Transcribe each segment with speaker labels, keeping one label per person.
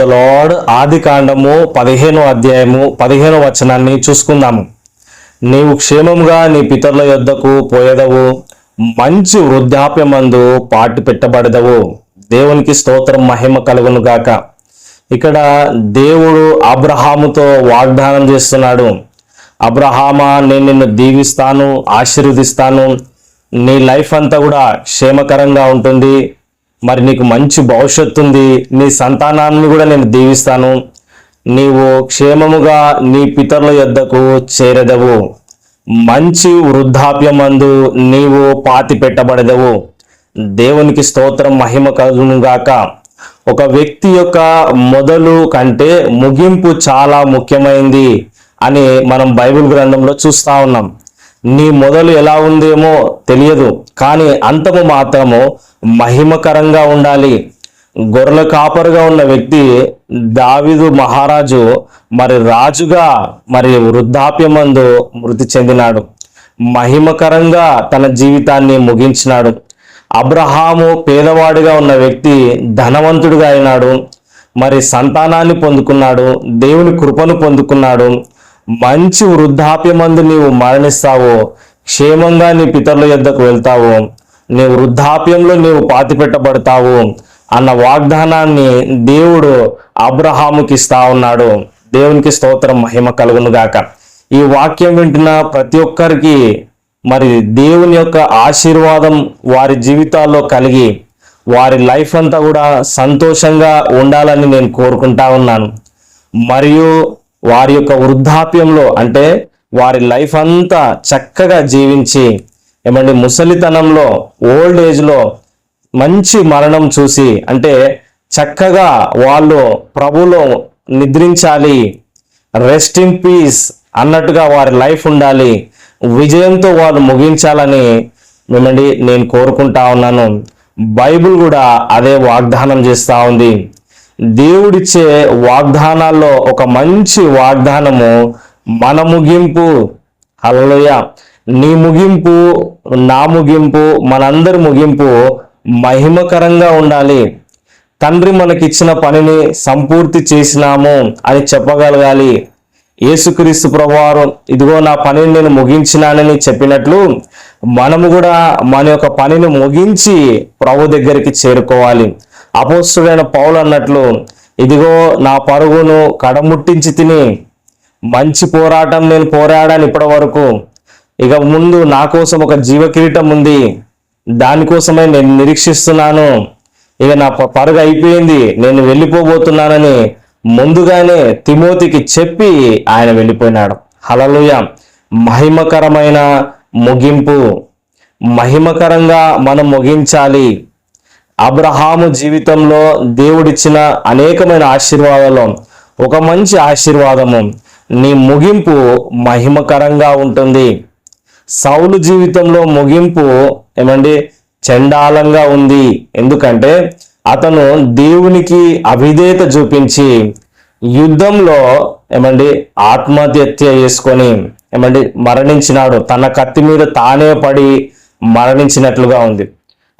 Speaker 1: Lord ఆది కాండము పదిహేను అధ్యాయము పదిహేనో వచనాన్ని చూసుకుందాము. నీవు క్షేమముగా నీ పితరుల యొద్దకు పోయేదవు. మంచి వృద్ధాప్యమందు పాటి పెట్టబడదవు. దేవునికి స్తోత్రం మహిమ కలుగును గాక. ఇక్కడ దేవుడు అబ్రహాముతో వాగ్దానం చేస్తున్నాడు. అబ్రహామా నేను నిన్ను దీవిస్తాను ఆశీర్వదిస్తాను. నీ లైఫ్ అంతా కూడా క్షేమకరంగా ఉంటుంది. మరి నీకు మంచి భవిష్యత్తు ఉంది నీ సంతానాన్ని కూడా నేను దీవిస్తాను. నీవు క్షేమముగా నీ పితరుల యొద్దకు చేరదవు. మంచి వృద్ధాప్యమందు నీవు పాతి పెట్టబడదవు. దేవునికి స్తోత్రం మహిమ కలుగునుగాక ఒక వ్యక్తి యొక్క మొదలు కంటే ముగింపు చాలా ముఖ్యమైంది అని మనం బైబిల్ గ్రంథంలో చూస్తా ఉన్నాం. నీ మొదలు ఎలా ఉందేమో తెలియదు కానీ అంతము మాత్రము మహిమకరంగా ఉండాలి. గొర్రెల కాపరుగా ఉన్న వ్యక్తి దావిదు మహారాజు మరి రాజుగా మరి వృద్ధాప్యమందు మృతి చెందినాడు. మహిమకరంగా తన జీవితాన్ని ముగించినాడు. అబ్రహాము పేదవాడిగా ఉన్న వ్యక్తి ధనవంతుడిగా అయినాడు. మరి సంతానాన్ని పొందుకున్నాడు దేవుని కృపను పొందుకున్నాడు. మంచి వృద్ధాప్యమందు నీవు మరణిస్తావు క్షేమంగా నీ పితరుల యొద్దకు వెళ్తావు నీ వృద్ధాప్యంలో నీవు పాతిపెట్టబడతావు అన్న వాగ్దానాన్ని దేవుడు అబ్రహాముకి ఇస్తా ఉన్నాడు. దేవునికి స్తోత్రం మహిమ కలుగునుగాక. ఈ వాక్యం వింటున్న ప్రతి ఒక్కరికి మరి దేవుని యొక్క ఆశీర్వాదం వారి జీవితాల్లో కలిగి వారి లైఫ్ అంతా కూడా సంతోషంగా ఉండాలని నేను కోరుకుంటా ఉన్నాను. మరియు వారి యొక్క వృద్ధాప్యంలో అంటే వారి లైఫ్ అంతా చక్కగా జీవించి ఏమండి ముసలితనంలో ఓల్డ్ ఏజ్లో మంచి మరణం చూసి అంటే చక్కగా వాళ్ళు ప్రభులో నిద్రించాలి రెస్ట్ ఇన్ పీస్ అన్నట్టుగా వారి లైఫ్ ఉండాలి విజయంతో వాళ్ళు ముగించాలని మిమ్మల్ని నేను కోరుకుంటా ఉన్నాను. బైబిల్ కూడా అదే వాగ్దానం చేస్తూ ఉంది. దేవుడిచ్చే వాగ్దానాల్లో ఒక మంచి వాగ్దానము మన ముగింపు. అలలోయ నీ ముగింపు నా ముగింపు మనందరి ముగింపు మహిమకరంగా ఉండాలి. తండ్రి మనకిచ్చిన పనిని సంపూర్తి చేసినాము అని చెప్పగలగాలి. యేసుక్రీస్తు ప్రభువారు ఇదిగో నా పనిని నేను ముగించినానని చెప్పినట్లు మనము కూడా మన యొక్క పనిని ముగించి ప్రభు దగ్గరికి చేరుకోవాలి. అపోస్తుడైన పౌలు అన్నట్లు ఇదిగో నా పరుగును కడముట్టించి తిని మంచి పోరాటం నేను పోరాడాను ఇప్పటి వరకు ఇక ముందు నా కోసం ఒక జీవ కిరీటం ఉంది దానికోసమే నేను నిరీక్షిస్తున్నాను. ఇక నా పరుగు అయిపోయింది. నేను వెళ్ళిపోబోతున్నానని ముందుగానే తిమోతికి చెప్పి ఆయన వెళ్ళిపోయినాడు. హలలుయ మహిమకరమైన ముగింపు. మహిమకరంగా మనం ముగించాలి. అబ్రహాము జీవితంలో దేవుడిచ్చిన అనేకమైన ఆశీర్వాదాలు. ఒక మంచి ఆశీర్వాదము. నీ ముగింపు మహిమకరంగా ఉంటుంది. సౌలు జీవితంలో ముగింపు ఏమండి? చండాలంగా ఉంది. ఎందుకంటే అతను దేవునికి అవిధేయత చూపించి యుద్ధంలో ఏమండి? ఆత్మహత్య చేసుకొని ఏమండి? మరణించినాడు. తన కత్తి మీద తానే పడి మరణించినట్లుగా ఉంది.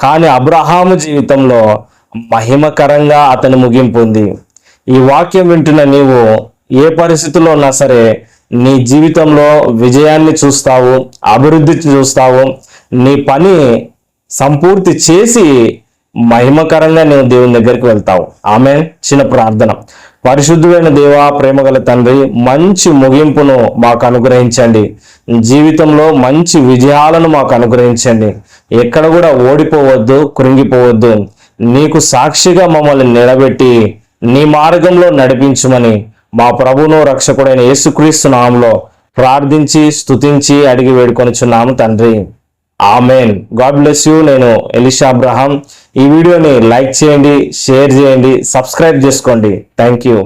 Speaker 1: కానీ అబ్రహాము జీవితంలో మహిమకరంగా అతని ముగింపు ఉంది. ఈ వాక్యం వింటున్న నీవు ఏ పరిస్థితుల్లో ఉన్నా సరే నీ జీవితంలో విజయాన్ని చూస్తావు అభివృద్ధి చూస్తావు నీ పని సంపూర్తి చేసి మహిమకరంగా నేను దేవుని దగ్గరికి వెళ్తావు. ఆమె చిన్న ప్రార్థన. పరిశుద్ధమైన దేవా ప్రేమగల తండ్రి మంచి ముగింపును మాకు అనుగ్రహించండి. జీవితంలో మంచి విజయాలను మాకు అనుగ్రహించండి. ఎక్కడ కూడా ఓడిపోవద్దు కృంగిపోవద్దు. నీకు సాక్షిగా మమ్మల్ని నిలబెట్టి నీ మార్గంలో నడిపించుమని మా ప్రభును రక్షకుడైన యేసుక్రీస్తు నామంలో ప్రార్థించి స్తుతించి అడిగి వేడుకొనిచున్నాము తండ్రి. ఆమెన్. God bless you. నేను ఎలిషా అబ్రహాం. ఈ వీడియోని లైక్ చేయండి షేర్ చేయండి సబ్స్క్రైబ్ చేసుకోండి. Thank you.